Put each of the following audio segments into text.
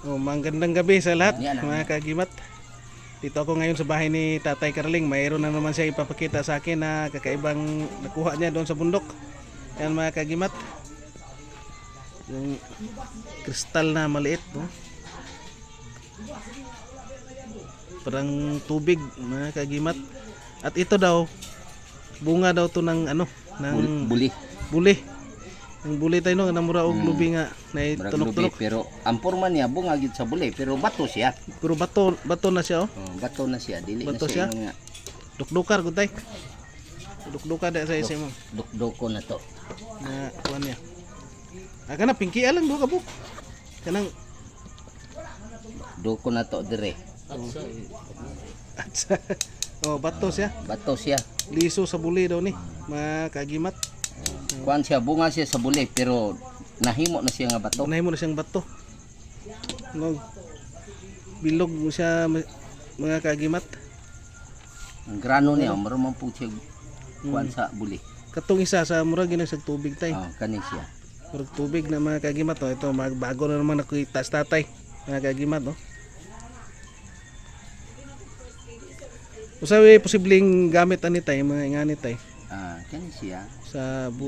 Oh, magandang gabi sa lahat, Yan, mga kagimat. Dito ako ngayon sa bahay ni Tatay Carling. Mayroon na naman siya ipapakita sa akin na kakaibang nakuha niya doon sa bundok. Yan mga kagimat. Yung kristal na maliit. No? Parang tubig mga kagimat. At ito daw, bunga daw to ng ano, ng Bul- Buli. buli. Yung buli tayo no, namura og lubi nga na tunok-tunok. pero ang forma niya bunga gyud sa buli pero bato siya. Pero bato, bato na siya oh. Oh, bato na siya dili Bato na siya? siya, Dukdukar gud tay. Dukdukar da sa isa mo. dukdoko na to. Na kuan niya. Ah kana pinki alang do ka buk. Kanang Doko na to dire. oh, bato siya. Bato siya. Liso sa buli daw ni. Makagimat. Kuan siya bunga siya sa buli pero nahimo na siya nga bato. Unahin mo na siyang bato. Ngog. Bilog mo siya mga kagimat. Ang grano niya maramang po siya kuan Hmm. sa buli. Katong isa sa murag ginag tubig tay. Oh, kani siya. Murag tubig na mga kagimat oh. Ito mag bago na naman nakita sa tatay. Mga kagimat oh. Usawi posibleng gamit ani tay mga ingani tay Ah, kani siya. sa bu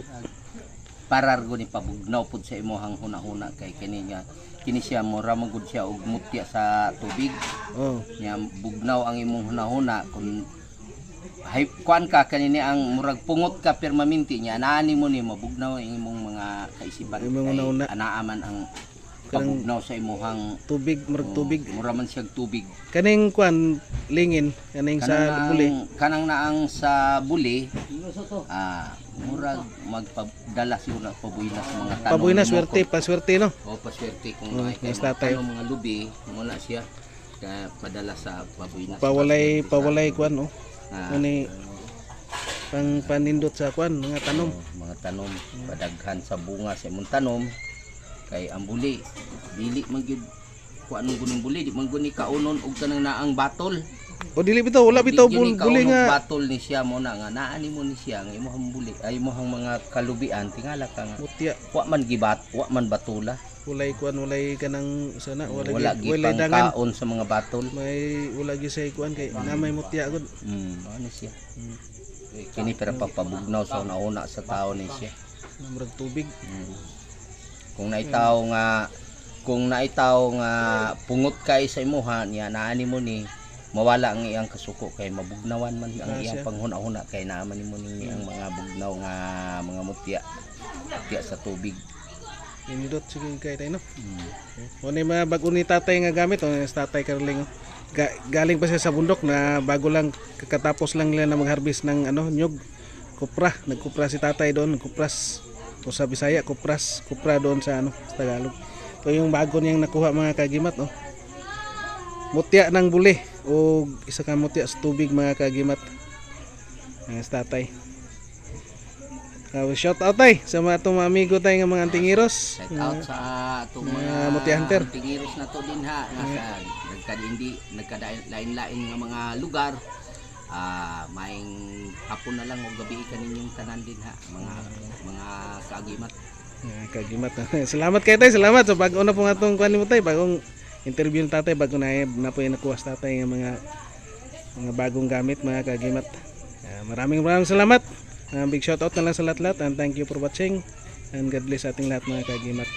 parar go ni pabugnaw pud sa imuhang hunahuna. Kay kini nga kini siya mura magud siya og mutya sa tubig. Oh. Nya bugnaw ang imong hunahuna. Kung hay kuan ka kanini ang murag pungot ka permanente nya naani mo ni mabugnaw ang imong mga kaisipan. Imong hunahuna. anaa man ang Kanang- pabugnaw sa imuhang tubig murag oh, tubig. mura man siya tubig. Kaning kwan lingin kaning sa buli. kanang naang sa buli ah murag magpadala na sa mga tanong. Paboy na mo swerte, paswerte no. O paswerte. Kung Oh, may kayo mas mga lubi, muna siya. Kaya padala sa paboy na Pawalay pawalay kwan no. Ah, Ani pang panindot sa kwan mga tanom. oh, mga tanom padaghan sa bunga sa imong tanom kay ang buli dili man gyud kuan ang guning buli di man guni kaunon og kanang naang batol O dili bitaw wala bitaw bul buli nga batol ni siya mo na nga naani mo ni siya nga imong buli ay imong mga kalubian tingala ka nga mutya wa man gibat wa man batula walay kwan walay kanang sana walay wala gi- walay dangan. kaon sa mga batol May wala gi say kwan kay na may mutya gud. mm ano siya Mm. kini pero papabugnaw sa una sa tao ni siya Murag tubig. Mm. Kung naitaw nga kung naitaw nga pungot kay sa imuha niya naani mo ni mawala ang iyang kasuko kay mabugnawan man ang iyang panghuna-huna kay naaman nimo ni ang mga bugnaw nga mga mutya mutya sa tubig Indot sige kay tayo no. mm. Mo ni mga bago ni tatay nga gamit o sa tatay Carling. oh. Ga- galing pa siya sa bundok na bago lang kakatapos lang nila na mag-harvest ng ano nyug kupra nagkupra si tatay doon nagkupras o sa Bisaya kupras kupra doon sa ano sa Tagalog. Ito yung bago niyang nakuha mga kagimat oh. mutya ng buli o isa ka mutya sa tubig mga kagimat. Sa tatay. Uh, shout out tay sa mga itong mga amigo tayo nga mga antingiros. Shout out sa atong mga mga Muti Hunter. tingiros na to din ha. Nga sa nagkadindi nagkadain-lain nga mga lugar ah maing hapon na lang o gabi kaninyong tanan din ha mga mga kaagimat Ah, kagimat. salamat kayo tayo. Salamat sa bago na po nga itong kuhan mo tayo. Bagong interview ng tatay. Bago na, na po yung nakuha sa tatay ng mga mga bagong gamit mga kagimat. Ah, maraming maraming salamat. Ah, big shout out na lang sa lahat-lahat and thank you for watching and God bless ating lahat mga kagimat.